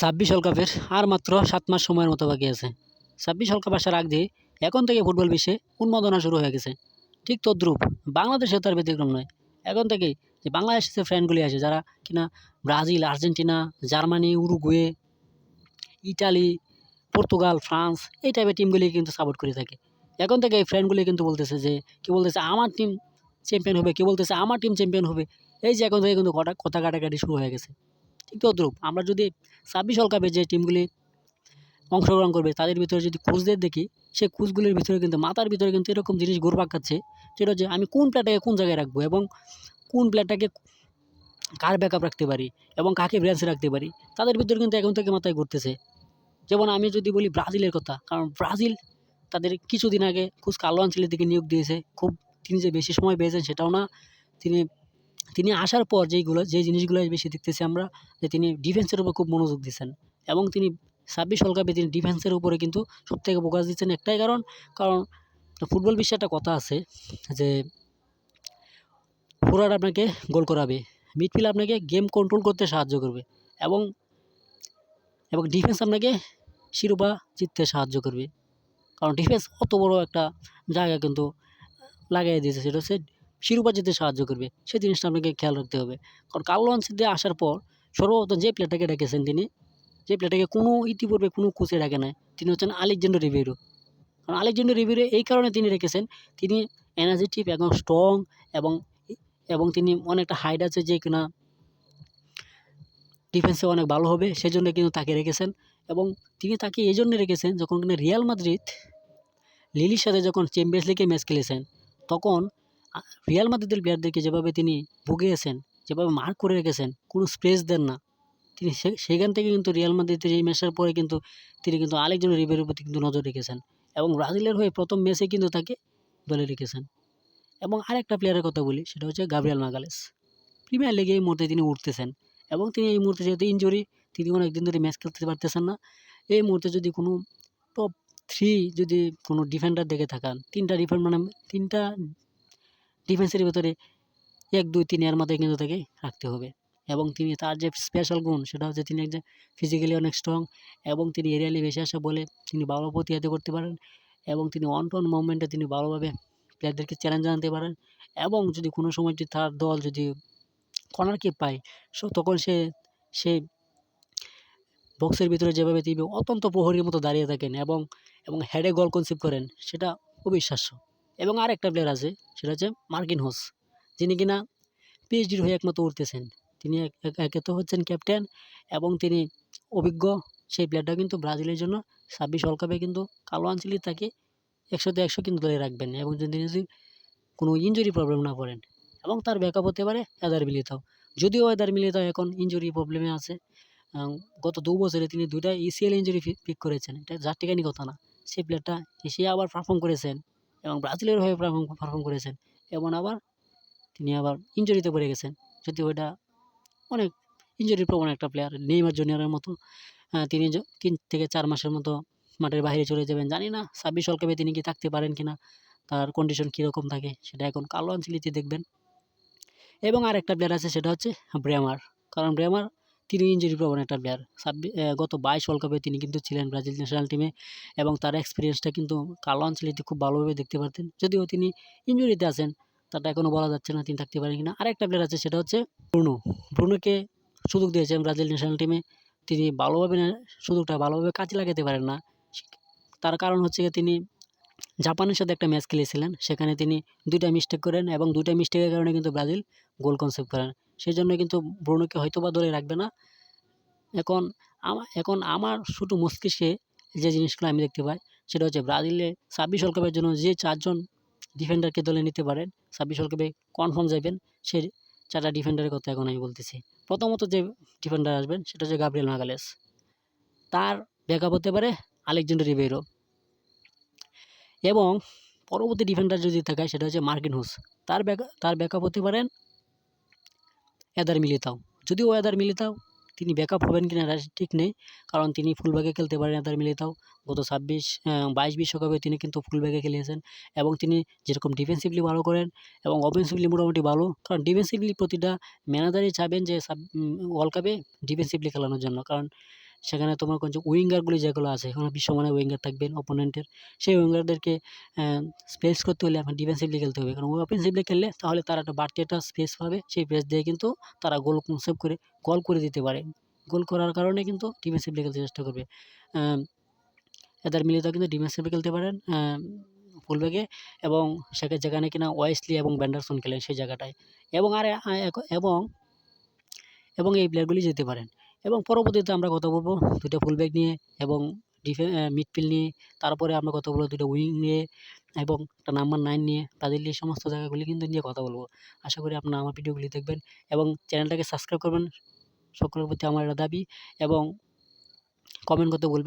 ছাব্বিশ কাপের আর মাত্র সাত মাস সময়ের মতো বাকি আছে। ছাব্বিশ কাপ আসার আগ দিয়ে এখন থেকে ফুটবল বিশ্বে উন্মাদনা শুরু হয়ে গেছে। ঠিক তদ্রুপ বাংলাদেশে তার ব্যতিক্রম নয়। এখন থেকেই যে বাংলাদেশের যে ফ্রেন্ডগুলি আছে, যারা কিনা Brazil, Argentina, Germany, Uruguay, Italy, Portugal, France, এই টাইপের টিমগুলি কিন্তু সাপোর্ট করে থাকে। এখন থেকে এই ফ্রেন্ডগুলি কিন্তু বলতেছে যে কি বলতেছে আমার টিম চ্যাম্পিয়ন হবে কি বলতেছে আমার টিম চ্যাম্পিয়ন হবে, এই যে এখন থেকে কিন্তু কথা কাটাকাটি শুরু হয়ে গেছে। ঠিক তদ্রূপ আমরা যদি ছাব্বিশ ওয়ার্ল্ড কাপে যে টিমগুলি অংশগ্রহণ করবে, তাদের ভিতরে যদি কোচদের দেখি, সেই কোচগুলির ভিতরে কিন্তু, মাথার ভিতরে কিন্তু এরকম জিনিস ঘুরপাক খাচ্ছে, যেটা হচ্ছে আমি কোন প্লেয়ারটাকে কোন জায়গায় রাখব এবং কোন প্লেয়ারটাকে কার ব্যাকআপ রাখতে পারি এবং কাকে ব্রেঞ্চে রাখতে পারি, তাদের ভিতরে কিন্তু এখন থেকে মাথায় ঘুরতেছে। যেমন আমি যদি বলি ব্রাজিলের কথা, কারণ ব্রাজিল তাদের কিছুদিন আগে কোচ কার্লো আনচেলের দিকে নিয়োগ দিয়েছে, খুব তিনি যে বেশি সময় পেয়েছেন সেটাও না, তিনি তিনি আসার পর যেইগুলো, যে জিনিসগুলো বেশি দেখতেছি আমরা যে তিনি ডিফেন্সের উপর খুব মনোযোগ দিচ্ছেন এবং তিনি ছাব্বিশ ওয়ার্ল্ড কাপে তিনি ডিফেন্সের উপরে কিন্তু সবথেকে ফোকাস দিচ্ছেন একটাই কারণ কারণ ফুটবল বিশ্বে একটা কথা আছে যে ফোরওয়ার্ড আপনাকে গোল করাবে মিডফিল্ড আপনাকে গেম কন্ট্রোল করতে সাহায্য করবে এবং এবং ডিফেন্স আপনাকে শিরোপা জিততে সাহায্য করবে। কারণ ডিফেন্স অত বড় একটা জায়গা কিন্তু লাগাই দিয়েছে, সেটা হচ্ছে শিরোপা যেতে সাহায্য করবে। সেই জিনিসটা আপনাকে খেয়াল রাখতে হবে। কারণ কার্লো আনচেলত্তি আসার পর সর্বপ্রথম যে প্লেয়ারটাকে ডেকেছেন তিনি, যে প্লেয়ারটাকে কোনো ইতিপূর্বে কোনো কোচে ডাকে নাই, তিনি হচ্ছেন আলেকজান্ডার রিবেরো কারণ আলেকজান্ডার রিবেরো এই কারণে তিনি রেখেছেন, তিনি এনার্জেটিক এবং স্ট্রং এবং এবং তিনি অনেকটা হাইট আছে যে কিনা ডিফেন্সে অনেক ভালো হবে, সেজন্য কিন্তু তাকে রেখেছেন। এবং তিনি তাকে এই জন্য রেখেছেন যখন কিনা রিয়াল মাদ্রিদ লিলির সাথে যখন চ্যাম্পিয়ন্স লিগে ম্যাচ খেলেছেন, তখন রিয়াল মাদ্রিদের প্লেয়ারদেরকে যেভাবে তিনি ভুগিয়েছেন, যেভাবে মার্ক করে রেখেছেন, কোনো স্পেস দেন না। তিনি সেখান থেকে কিন্তু রিয়াল মাদ্রিদের এই ম্যাচটার পরে কিন্তু তিনি কিন্তু আলেকজান্ডার রিবেরোর প্রতি কিন্তু নজর রেখেছেন এবং ব্রাজিলের হয়ে প্রথম ম্যাচে কিন্তু তাকে দলে রেখেছেন। এবং আরেকটা প্লেয়ারের কথা বলি, সেটা হচ্ছে গাব্রিয়াল মাগালেস প্রিমিয়ার লিগে এই মুহূর্তে তিনি উঠতেছেন এবং তিনি এই মুহূর্তে যেহেতু ইঞ্জুরি তিনি অনেক দিন ধরে ম্যাচ খেলতে পারতেছেন না। এই মুহূর্তে যদি কোনো টপ থ্রি যদি কোনো ডিফেন্ডার দেখে থাকান, তিনটা ডিফেন্ড মানে তিনটা ডিফেন্সের ভিতরে এক, দুই, তিন এর মধ্যে কিন্তু তাকে রাখতে হবে। এবং তিনি তার যে স্পেশাল গুণ, সেটা হচ্ছে তিনি একজন ফিজিক্যালি অনেক স্ট্রং এবং তিনি এরিয়ালি বেশি আসা বলে তিনি ভালো প্রতিহত করতে পারেন এবং তিনি ওয়ান টু ওয়ান মুভমেন্টে তিনি ভালোভাবে প্লেয়ারদেরকে চ্যালেঞ্জ জানাতে পারেন এবং যদি কোনো সময় যদি তার দল যদি কর্নার পায়, সো তখন সে সে বক্সের ভিতরে যেভাবে তিনি অত্যন্ত প্রহরীর মতো দাঁড়িয়ে থাকেন এবং এবং হেডে গোল কনসিভ করেন, সেটা অবিশ্বাস্য। এবং আরেকটা প্লেয়ার আছে, সেটা হচ্ছে মার্কিন হোস, যিনি কিনা পিএইচডির হয়ে একমাত্র উঠতেছেন। তিনি এক তো হচ্ছেন ক্যাপ্টেন এবং তিনি অভিজ্ঞ, সেই প্লেয়ারটা কিন্তু ব্রাজিলের জন্য ছাব্বিশ ওয়ার্ল্ড কাপে কিন্তু কালো আঞ্চলিক তাকে একশোতে একশো কিন্তু দলে রাখবেন। এবং যদি যদি কোনো ইঞ্জুরি প্রবলেম না পড়েন এবং তার ব্যাকআপ হতে পারে এদার মিলিতাও। যদিও এদার মিলিতাও এখন ইঞ্জুরি প্রবলেমে আছে গত দু বছরে তিনি দুইটা ইসিএল ইঞ্জুরি পিক করেছেন। এটা যার টিকানি কথা না। সেই প্লেয়ারটা এসে আবার পারফর্ম করেছেন। এবং ব্রাজিলের হয়ে পারফর্ম পারফর্ম করেছেন। এবং আবার তিনি আবার ইঞ্জুরিতে পড়ে গেছেন। যদি ওইটা অনেক ইঞ্জুরি প্রবণ একটা প্লেয়ার নেইমার জুনিয়রের মতো তিনি তিন থেকে চার মাসের মতো মাঠের বাইরে চলে যাবেন। জানি না ছাব্বিশ ওয়ার্ল্ড তিনি কি থাকতে পারেন কি না তার কন্ডিশন কীরকম থাকে, সেটা এখন কালো অঞ্চলিতে দেখবেন। এবং আর একটা প্লেয়ার আছে, সেটা হচ্ছে ব্রেমার কারণ ব্রেমার তিনি ইঞ্জুরি প্রবণ একটা প্লেয়ার ছাব্বিশ গত বাইশ ওয়ার্ল্ড কাপে তিনি কিন্তু ছিলেন ব্রাজিল ন্যাশনাল টিমে এবং তার এক্সপিরিয়েন্সটা কিন্তু কালো আঞ্চলিতে খুব ভালোভাবে দেখতে পারতেন। যদিও তিনি ইঞ্জুরিতে আছেন তাটা এখনও বলা যাচ্ছে না তিনি থাকতে পারেন কিনা। আরেকটা প্লেয়ার আছে, সেটা হচ্ছে ব্রুনো। ব্রুনোকে সুযোগ দিয়েছেন ব্রাজিল ন্যাশনাল টিমে তিনি ভালোভাবে সুযোগটা ভালোভাবে কাজে লাগাতে পারেন না। তার কারণ হচ্ছে তিনি জাপানের সাথে একটা ম্যাচ খেলেছিলেন। সেখানে তিনি দুইটা মিস্টেক করেন এবং দুইটা মিস্টেকের কারণে কিন্তু ব্রাজিল গোল কনসেপ্ট করেন। সেই জন্য কিন্তু ব্রুনোকে হয়তো বা দলে রাখবে না। এখন এখন আমার শুধু মস্তিষ্কে যে জিনিসগুলো আমি দেখতে পাই, সেটা হচ্ছে ব্রাজিলে ছাব্বিশ ওয়ার্ল্ড কাপের জন্য যে চারজন ডিফেন্ডারকে দলে নিতে পারেন, ছাব্বিশ ওয়ার্ল্ড কাপে কনফার্ম যাবেন সেই চারটা ডিফেন্ডারের কথা এখন আমি বলতেছি। প্রথমত যে ডিফেন্ডার আসবেন, সেটা হচ্ছে গাব্রিয়েল মাগালেস তার ব্যাকআপ হতে পারে আলেকজান্ডার রিবেরো এবং পরবর্তী ডিফেন্ডার যদি থাকে সেটা হচ্ছে মার্কিন হুস তার ব্যাক তার ব্যাকআপ হতে পারেন এদার মিলিতাও যদিও এদার মিলিতাও তিনি ব্যাকআপ হবেন কিনা এটা ঠিক নেই, কারণ তিনি ফুলব্যাকে খেলতে পারেন এদার মিলিতাও গত ছাব্বিশ বাইশ বিশ্বকাপে তিনি কিন্তু ফুলব্যাকে খেলিয়েছেন এবং তিনি যেরকম ডিফেন্সিভলি ভালো করেন এবং অফেন্সিভলি মোটামুটি ভালো, কারণ ডিফেন্সিভলি প্রতিটা ম্যানেজারই চাবেন যে সাব ওয়ার্ল্ড কাপে ডিফেন্সিভলি খেলানোর জন্য, কারণ সেখানে তোমার যে উইঙ্গারগুলি যেগুলো আছে, এখানে বিশ্বমানের উইঙ্গার থাকবেন অপোনেন্টের সেই উইঙ্গারদেরকে স্পেস করতে হলে আপনার ডিফেন্সিভলি খেলতে হবে। কারণ অফেন্সিভলি খেললে তাহলে তারা একটা বাড়তি একটা স্পেস পাবে। সেই স্পেস দিয়ে কিন্তু তারা গোল সেভ করে গোল করে দিতে পারে। গোল করার কারণে কিন্তু ডিফেন্সিভলি খেলতে চেষ্টা করবে। এদের মিলিত কিন্তু ডিফেন্সিভলি খেলতে পারেন ফুলব্যাকে এবং সেখানে যেখানে কিনা ওয়েসলি এবং ব্যান্ডারসন খেলেন সেই জায়গাটায়। এবং আর এবং এবং এই প্লেয়ারগুলি যেতে পারেন। এবং পরবর্তীতে আমরা কথা বলব দুটো ফুলব্যাক নিয়ে এবং ডিফে মিডফিল্ড নিয়ে, তারপরে আমরা কথা বলব দুটো উইং নিয়ে এবং একটা নাম্বার নাইন নিয়ে, তাদের নিয়ে সমস্ত জায়গাগুলি কিন্তু নিয়ে কথা বলব। আশা করি আপনারা আমার ভিডিওগুলি দেখবেন এবং চ্যানেলটাকে সাবস্ক্রাইব করবেন। সকলের প্রতি আমার এটা দাবি এবং কমেন্ট করতে বলবেন